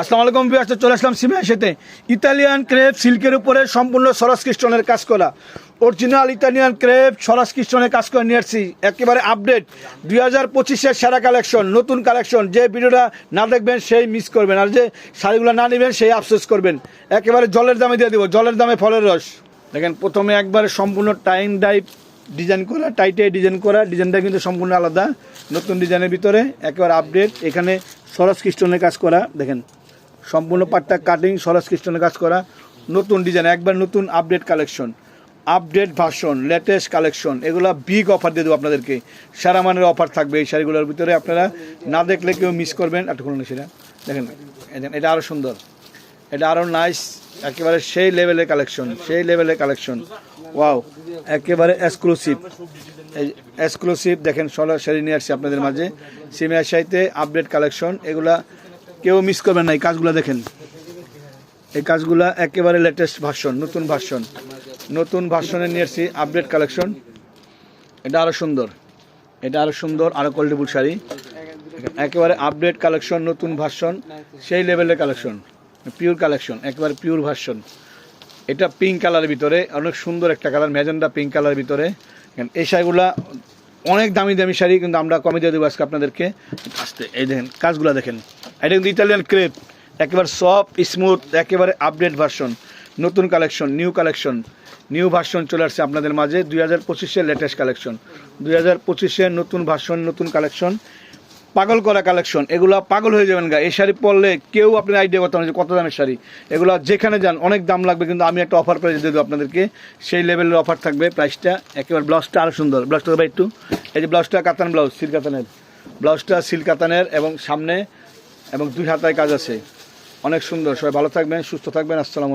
আসসালামু আলাইকুম চলে আসলাম সিমিয়ার সাথে। ইতালিয়ান ক্রেপ সিল্কের উপরে সম্পূর্ণ সরাস খ্রিস্টনের কাজ করা। অরিজিনাল ইতালিয়ান ক্রেপ সরাস খ্রিস্টনের কাজ করে নিয়ে আসছি। একেবারে আপডেট। দুই হাজার পঁচিশের সেরা কালেকশন, নতুন কালেকশন। যে ভিডিওটা না দেখবেন, সেই মিস করবেন। আর যে শাড়িগুলো না নেবেন, সেই আফসোস করবেন। একেবারে জলের দামে দিয়ে দেবো। জলের দামে ফলের রস। দেখেন, প্রথমে একবারে সম্পূর্ণ টাইম ডাইভ ডিজাইন করা, টাইটে ডিজাইন করা। ডিজাইনটা কিন্তু সম্পূর্ণ আলাদা। নতুন ডিজাইনের ভিতরে একেবারে আপডেট। এখানে সরস খ্রিস্টনের কাজ করা। দেখেন সম্পূর্ণ পাটটা কাটিং সরস খ্রিস্টনের কাজ করা, নতুন ডিজাইন একবার নতুন update collection update version latest collection এগুলো বিগ অফার দিয়ে দেবো আপনাদেরকে। সারা মানের অফার থাকবে এই শাড়িগুলোর ভিতরে, আপনারা না দেখলে কেউ মিস করবেন। একটা খুলুন সেটা। দেখেন এটা আরও সুন্দর। এটা আরও নাইস একেবারে সেই লেভেলের কালেকশন সেই লেভেলের কালেকশন ওয়াও একেবারে এক্সক্লুসিভ এক্সক্লুসিভ দেখেন সলা শাড়ি নিয়ে আসছি আপনাদের মাঝে। সিমিয়ার সাইতে আপডেট কালেকশন এগুলা কেউ মিস করবেন না, এই কাজগুলো দেখেন। এই কাজগুলা একেবারে লেটেস্ট ভার্সন নতুন ভার্সন নতুন ভার্সনে নিয়ে আসছি আপডেট কালেকশন এটা আরও সুন্দর। এটা আরও সুন্দর আরও কোয়ালিটিফুল শাড়ি। একেবারে আপডেট কালেকশন নতুন ভার্সন সেই লেভেলের কালেকশন পিওর কালেকশন একেবারে পিওর ভার্সন এটা পিঙ্ক কালারের ভিতরে, অনেক সুন্দর একটা কালার ম্যাজেন্ডা পিঙ্ক কালারের ভিতরে। এই শাড়িগুলা অনেক দামি দামি শাড়ি, কিন্তু আমরা কমে দিয়ে দেবো আজকে আপনাদেরকে। আসতে এই দেখেন, কাজগুলো দেখেন। এটা কিন্তু ইতালিয়ান ক্রেপ একেবারে সফট স্মুথ একেবারে আপডেট ভার্সন নতুন collection new collection new version চলে আসছে আপনাদের মাঝে, দুই হাজার পঁচিশের লেটেস্ট কালেকশন দুই হাজার পঁচিশের নতুন ভার্সন নতুন কালেকশন পাগল করা কালেকশন এগুলা পাগল হয়ে যাবেন গা। এই শাড়ি পরলে কেউ আপনার আইডিয়া করতে পারেন যে কত দামের শাড়ি। এগুলো যেখানে যান, অনেক দাম লাগবে, কিন্তু আমি একটা অফার প্রাইস দেবো আপনাদেরকে। সেই লেভেলের অফার থাকবে প্রাইসটা একেবারে ব্লাউজটা আরও সুন্দর। ব্লাউজটা দেবো একটু। এই যে ব্লাউজটা কাতান ব্লাউজ সিল্ক কাতানের। ব্লাউজটা সিল্ক কাতানের এবং সামনে এবং দুই হাতায় কাজ আছে। অনেক সুন্দর। সবাই ভালো থাকবেন সুস্থ থাকবেন। আসসালাম